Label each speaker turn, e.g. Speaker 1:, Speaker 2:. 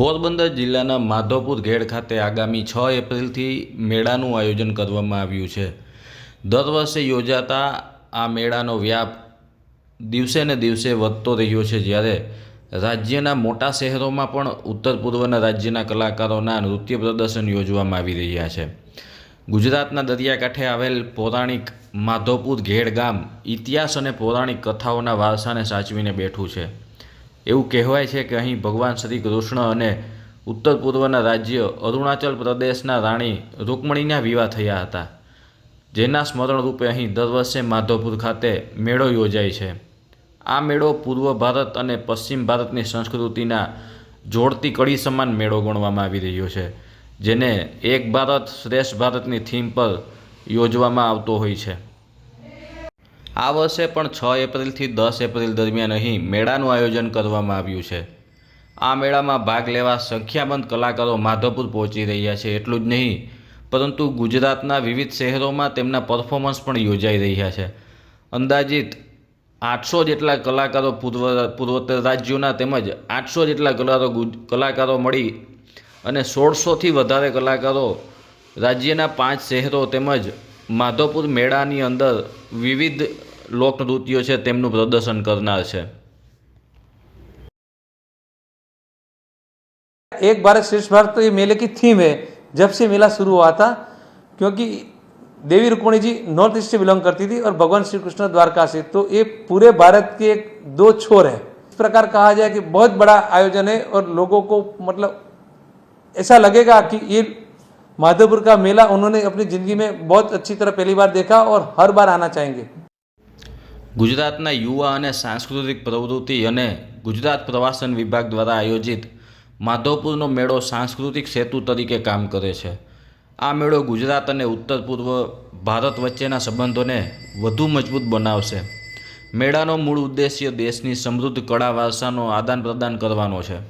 Speaker 1: પોરબંદર જિલ્લાના માધવપુર ઘેડ ખાતે આગામી છ એપ્રિલથી મેળાનું આયોજન કરવામાં આવ્યું છે. દર વર્ષે યોજાતા આ મેળાનો વ્યાપ દિવસે ને દિવસે વધતો રહ્યો છે. જ્યારે રાજ્યના મોટા શહેરોમાં પણ ઉત્તર પૂર્વના રાજ્યના કલાકારોના નૃત્ય પ્રદર્શન યોજવામાં આવી રહ્યા છે. ગુજરાતના દરિયાકાંઠે આવેલ પૌરાણિક માધવપુર ઘેડ ગામ ઇતિહાસ અને પૌરાણિક કથાઓના વારસાને સાચવીને બેઠું છે. એવું કહેવાય છે કે અહીં ભગવાન શ્રી કૃષ્ણ અને ઉત્તર પૂર્વના રાજ્ય અરુણાચલ પ્રદેશના રાણી રૂકમણીના વિવાહ થયા હતા, જેના સ્મરણ રૂપે અહીં દર વર્ષે માધવપુર ખાતે મેળો યોજાય છે. આ મેળો પૂર્વ ભારત અને પશ્ચિમ ભારતની સંસ્કૃતિના જોડતી કડી સમાન મેળો ગણવામાં આવી રહ્યો છે, જેને એક ભારત શ્રેષ્ઠ ભારતની થીમ પર યોજવામાં આવતો હોય છે. આ વર્ષે પણ છ એપ્રિલથી દસ એપ્રિલ દરમિયાન અહીં મેળાનું આયોજન કરવામાં આવ્યું છે. આ મેળામાં ભાગ લેવા સંખ્યાબંધ કલાકારો માધવપુર પહોંચી રહ્યા છે એટલું જ નહીં, પરંતુ ગુજરાતના વિવિધ શહેરોમાં તેમના પરફોર્મન્સ પણ યોજાઈ રહ્યા છે. અંદાજિત આઠસો જેટલા કલાકારો પૂર્વ, પૂર્વોત્તર રાજ્યોના તેમજ આઠસો જેટલા કલાકારો કલાકારો મળી અને સોળસોથી વધારે કલાકારો રાજ્યના પાંચ શહેરો તેમજ માધવપુર મેળાની અંદર વિવિધ લોકનૃત્યો છે તેમનું પ્રદર્શન કરનાર છે
Speaker 2: एक भारत श्रेष्ठ भारत तो ये मेले की थीम है जब से मेला शुरू हुआ था क्योंकि देवी रुक्मणी जी नॉर्थ ईस्ट से बिलोंग करती थी और भगवान श्री कृष्ण द्वारका से तो ये पूरे भारत के एक दो छोर है इस प्रकार कहा जाए कि बहुत बड़ा आयोजन है और लोगों को मतलब ऐसा लगेगा कि ये माधवपुर का मेला उन्होंने अपनी जिंदगी में बहुत अच्छी तरह पहली बार देखा और हर बार आना चाहेंगे
Speaker 1: ગુજરાતના યુવા અને સાંસ્કૃતિક પ્રવૃત્તિ અને ગુજરાત પ્રવાસન વિભાગ દ્વારા આયોજિત માધવપુરનો મેળો સાંસ્કૃતિક સેતુ તરીકે કામ કરે છે. આ મેળો ગુજરાત અને ઉત્તર પૂર્વ ભારત વચ્ચેના સંબંધોને વધુ મજબૂત બનાવશે. મેળાનો મૂળ ઉદ્દેશ્ય દેશની સમૃદ્ધ કળા વારસાનો આદાન પ્રદાન કરવાનો છે.